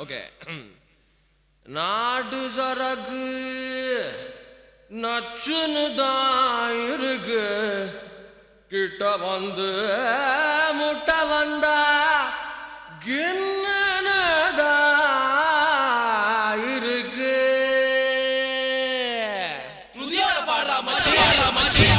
Okay நாடு சரகு நச்சுன்னு தான் இருக்கு கிட்ட வந்து முட்டை வந்தா கின்னதா இருக்கு புதிய பாடுறா மச்சி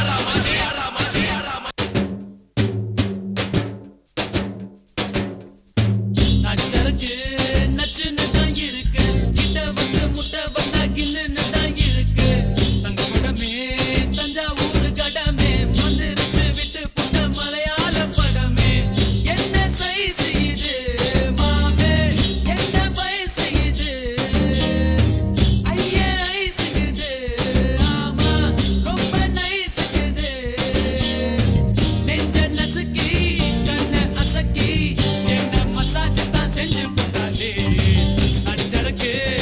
Yeah.